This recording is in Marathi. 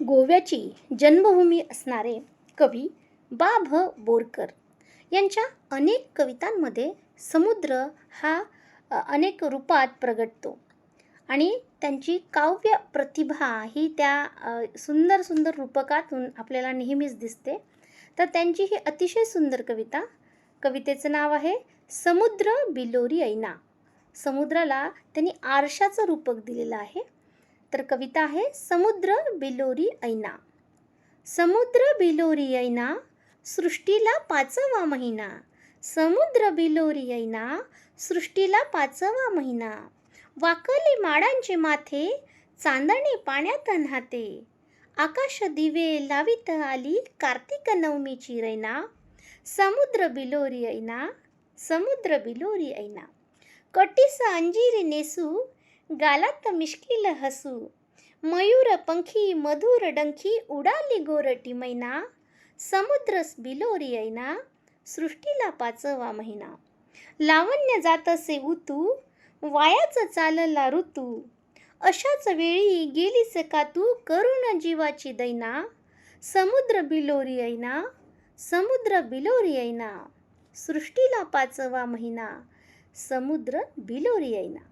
गोव्याची जन्मभूमी असणारे कवी बा भ बोरकर यांच्या अनेक कवितांमध्ये समुद्र हा अनेक रूपात प्रगटतो. आणि त्यांची काव्य प्रतिभा ही त्या सुंदर सुंदर रूपकातून आपल्याला नेहमीच दिसते. तर त्यांची ही अतिशय सुंदर कविता कवितेचं नाव आहे समुद्र बिलोरी ऐना. समुद्राला त्यांनी आरशाचं रूपक दिलेलं आहे. तर कविता आहे समुद्र बिलोरी ऐना. समुद्र बिलोरी ऐना सृष्टीला पाचवा महिना. समुद्र बिलोरी ऐना सृष्टीला पाचवा महिना. वाकले माडांचे माथे चांदणे पाण्यात न्हाते. आकाश दिवे लावित आली कार्तिक नवमीची रैना. समुद्र बिलोरी ऐना समुद्र बिलोरी ऐना. कटीस अंजिरी नेसू गालात मिश्किल हसू. मयूर पंखी मधुर डंखी उडाली गोरटी मैना. समुद्रस बिलोरी ऐना सृष्टीला पाचवा महिना. लावण्य जात असे उतू वायाच चालला ऋतू. अशाच वेळी गेलीस का तू करुण जीवाची दैना? समुद्र बिलोरी ऐना समुद्र बिलोरी ऐना सृष्टीला पाचवा महिना समुद्र बिलोरी ऐना.